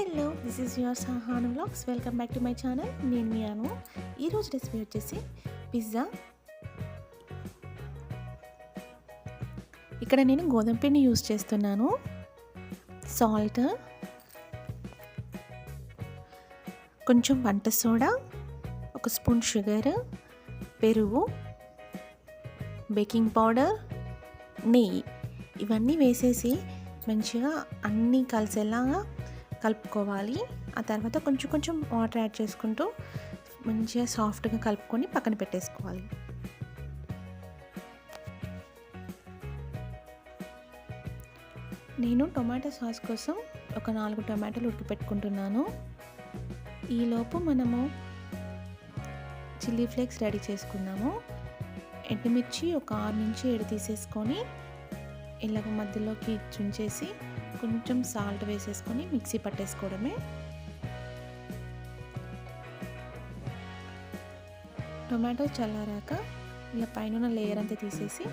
Hello this is your Sahan vlogs welcome back to my channel నేను మీ అను. ఈరోజు recipe వచ్చేసి పిజ్జా ఇక్కడ నేను గోధుమ పిండి యూస్ చేస్తున్నాను. సాల్ట్ కొంచెం వంట సోడా ఒక స్పూన్ షుగర్ పెరుగు బేకింగ్ పౌడర్ నెయ్యి. ఇవన్నీ వేసేసి మంచిగా అన్నీ కలిసేలాగా కలుపుకోవాలి. ఆ తర్వాత కొంచెం కొంచెం వాటర్ యాడ్ చేసుకుంటూ మంచిగా సాఫ్ట్గా కలుపుకొని పక్కన పెట్టేసుకోవాలి. నేను టొమాటో సాస్ కోసం ఒక నాలుగు టొమాటోలు ఉడకపెట్టుకుంటున్నాను ఈలోపు మనము చిల్లీ ఫ్లేక్స్ రెడీ చేసుకున్నాము. ఎండుమిర్చి ఒక ఆరు నుంచి ఏడు తీసేసుకొని ఇలాగ మధ్యలోకి చుంచేసి కొంచెం సాల్ట్ వేసేసుకొని మిక్సీ పట్టేసుకోవడమే. టొమాటో చల్లారాక ఇలా పైన లేయర్ అంతా తీసేసి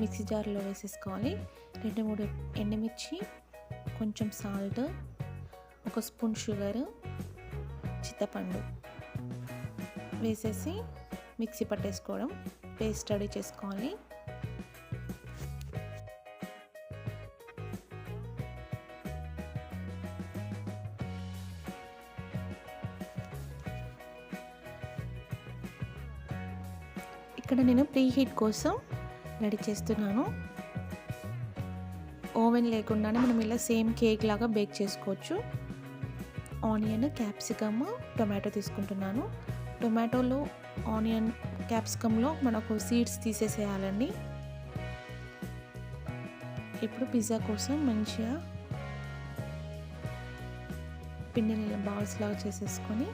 మిక్సీ జార్లో వేసేసుకోవాలి. రెండు మూడు ఎండుమిర్చి కొంచెం సాల్ట్ ఒక స్పూన్ షుగర్ చింతపండు వేసేసి మిక్సీ పట్టేసుకోవడం పేస్ట్ రెడీ చేసుకోవాలి. ఇక్కడ నేను ప్రీ హీట్ కోసం రెడీ చేస్తున్నాను. ఓవెన్ లేకుండానే మనం ఇలా సేమ్ కేక్ లాగా బేక్ చేసుకోవచ్చు. ఆనియన్ క్యాప్సికమ్ టొమాటో తీసుకుంటున్నాను. టొమాటోలో ఆనియన్ క్యాప్సికంలో మనకు సీడ్స్ తీసేసేయాలండి. ఇప్పుడు పిజ్జా కోసం మంచిగా పిండిని బాల్స్ లాగా చేసేసుకొని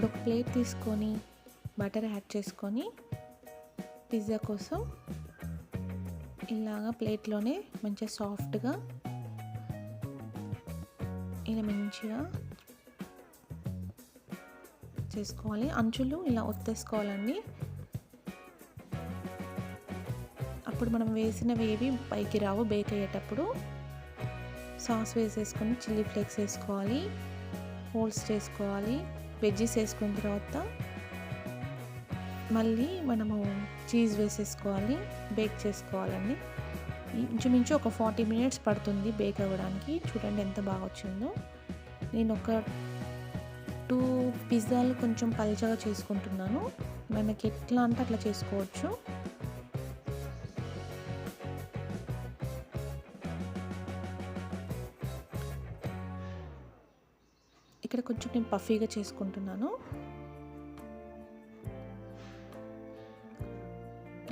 ఇప్పుడు ఒక ప్లేట్ తీసుకొని బటర్ యాడ్ చేసుకొని పిజ్జా కోసం ఇలాగా ప్లేట్లోనే మంచిగా సాఫ్ట్గా ఇలా మంచిగా చేసుకోవాలి. అంచులు ఇలా ఒత్తేసుకోవాలండి. అప్పుడు మనం వేసినవి ఏవి పైకి రావు బేక్ అయ్యేటప్పుడు. సాస్ వేసేసుకొని చిల్లీ ఫ్లేక్స్ వేసుకోవాలి. హోల్స్ చేసుకోవాలి. వెజ్జీస్ వేసుకున్న తర్వాత మళ్ళీ మనము చీజ్ వేసేసుకోవాలి బేక్ చేసుకోవాలండి. ఇంచుమించు ఒక ఫార్టీ మినిట్స్ పడుతుంది బేక్ అవ్వడానికి. చూడండి ఎంత బాగా వచ్చిందో. నేను ఒక టూ పిజ్జాలు కొంచెం పల్చగా చేసుకుంటున్నాను. మనకి ఎట్లా అంటే అట్లా చేసుకోవచ్చు. ఇక్కడ కొంచెం నేను పఫీగా చేసుకుంటున్నాను.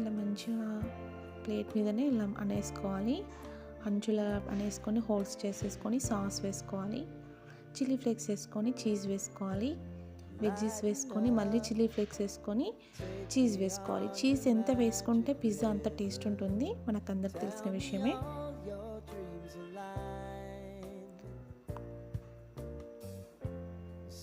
ఇలా మంచిగా ప్లేట్ మీదనే ఇలా అనేసుకోవాలి. అంచుల అనేసుకొని హోల్స్ చేసేసుకొని సాస్ వేసుకోవాలి. చిల్లీ ఫ్లేక్స్ వేసుకొని చీజ్ వేసుకోవాలి. వెజ్జీస్ వేసుకొని మళ్ళీ చిల్లీ ఫ్లేక్స్ వేసుకొని చీజ్ వేసుకోవాలి. చీజ్ ఎంత వేసుకుంటే పిజ్జా అంత టేస్ట్ ఉంటుంది. మనకు అందరికి తెలిసిన విషయమే.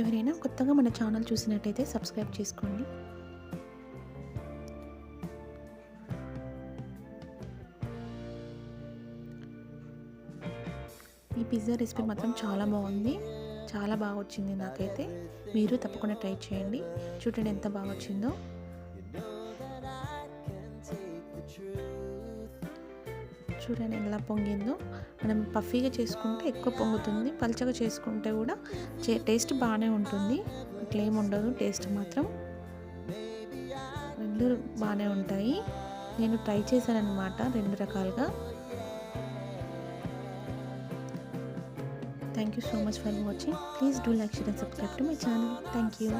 ఎవరైనా కొత్తగా మన ఛానల్ చూసినట్టయితే సబ్స్క్రైబ్ చేసుకోండి. ఈ పిజ్జా రెసిపీ మాత్రం చాలా బాగుంది. చాలా బాగా వచ్చింది నాకైతే. మీరు తప్పకుండా ట్రై చేయండి. చూడండి ఎంత బాగా వచ్చిందో. చూడండి ఎలా పొంగిందో మనం పఫీగా చేసుకుంటే ఎక్కువ పొంగుతుంది పల్చగా చేసుకుంటే కూడా టేస్ట్ బాగానే ఉంటుంది. ఇట్లా ఉండదు టేస్ట్ మాత్రం రెండు బాగానే ఉంటాయి. నేను ట్రై చేశాను అనమాట రెండు రకాలుగా. Thank you so much for watching please do like share and subscribe to my channel thank you